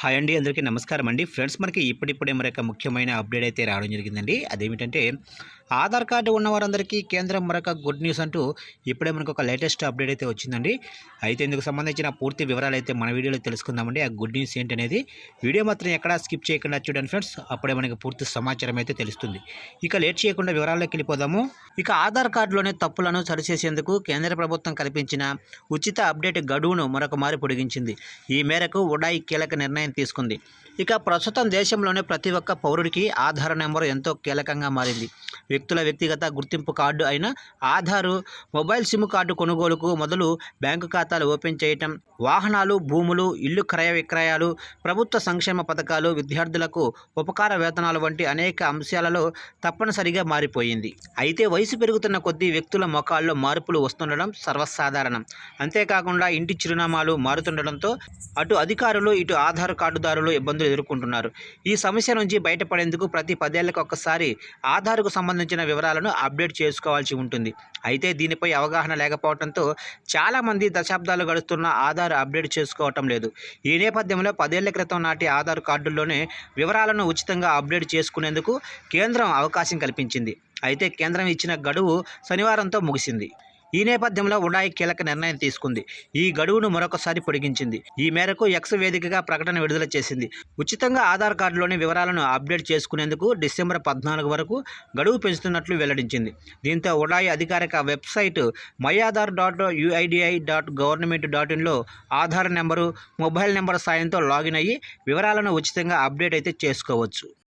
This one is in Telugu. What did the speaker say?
హాయ్ అండి అందరికీ నమస్కారం అండి. ఫ్రెండ్స్ మనకి ఇప్పుడిప్పుడే మరొక ముఖ్యమైన అప్డేట్ అయితే రావడం జరిగిందండి. అదేమిటంటే ఆధార్ కార్డు ఉన్న వారందరికీ కేంద్రం మరొక గుడ్ న్యూస్ అంటూ ఇప్పుడే మనకు ఒక లేటెస్ట్ అప్డేట్ అయితే వచ్చిందండి. అయితే ఇందుకు సంబంధించిన పూర్తి వివరాలు అయితే మన వీడియోలో తెలుసుకుందామండి. ఆ గుడ్ న్యూస్ ఏంటనేది వీడియో మాత్రం ఎక్కడా స్కిప్ చేయకుండా చూడండి ఫ్రెండ్స్. అప్పుడే మనకి పూర్తి సమాచారం అయితే తెలుస్తుంది. ఇక లేట్ చేయకుండా వివరాల్లోకి వెళ్ళిపోదాము. ఇక ఆధార్ కార్డులోనే తప్పులను సరిచేసేందుకు కేంద్ర ప్రభుత్వం కల్పించిన ఉచిత అప్డేట్ గడువును మరొక మారి పొడిగించింది. ఈ మేరకు ఉడాయి కీలక నిర్ణయం తీసుకుంది. ఇక ప్రస్తుతం దేశంలోనే ప్రతి ఒక్క పౌరుడికి ఆధార్ నెంబర్ ఎంతో కీలకంగా మారింది. వ్యక్తుల వ్యక్తిగత గుర్తింపు కార్డు అయిన ఆధారు మొబైల్ సిమ్ కార్డు కొనుగోలుకు మొదలు బ్యాంకు ఖాతాలు ఓపెన్ చేయటం వాహనాలు భూములు ఇల్లు క్రయ విక్రయాలు ప్రభుత్వ సంక్షేమ పథకాలు విద్యార్థులకు ఉపకార వేతనాలు వంటి అనేక అంశాలలో తప్పనిసరిగా మారిపోయింది. అయితే వయసు పెరుగుతున్న కొద్దీ వ్యక్తుల మొఖాల్లో మార్పులు వస్తుండడం సర్వసాధారణం. అంతేకాకుండా ఇంటి చిరునామాలు మారుతుండడంతో అటు అధికారులు ఇటు ఆధార్ కార్డుదారులు ఇబ్బందులు ఎదుర్కొంటున్నారు. ఈ సమస్య నుంచి బయటపడేందుకు ప్రతి పదేళ్ళకు ఒక్కసారి ఆధార్కు సంబంధించి సంబంధించిన వివరాలను అప్డేట్ చేసుకోవాల్సి ఉంటుంది. అయితే దీనిపై అవగాహన లేకపోవడంతో చాలామంది దశాబ్దాలు గడుస్తున్న ఆధార్ అప్డేట్ చేసుకోవటం లేదు. ఈ నేపథ్యంలో పదేళ్ళ క్రితం నాటి ఆధార్ కార్డుల్లోనే వివరాలను ఉచితంగా అప్డేట్ చేసుకునేందుకు కేంద్రం అవకాశం కల్పించింది. అయితే కేంద్రం ఇచ్చిన గడువు శనివారంతో ముగిసింది. ఈ నేపథ్యంలో ఉడాయి కీలక నిర్ణయం తీసుకుంది. ఈ గడువును మరొకసారి పొడిగించింది. ఈ మేరకు ఎక్స్ వేదికగా ప్రకటన విడుదల చేసింది. ఉచితంగా ఆధార్ కార్డులోని వివరాలను అప్డేట్ చేసుకునేందుకు డిసెంబర్ పద్నాలుగు వరకు గడువు పెంచుతున్నట్లు వెల్లడించింది. దీంతో ఉడాయి అధికారిక website my Aadhaar dot UIDAI dot government dot ఇన్లో Aadhaar number mobile number సాయంతో లాగిన్ అయ్యి వివరాలను ఉచితంగా అప్డేట్ అయితే చేసుకోవచ్చు.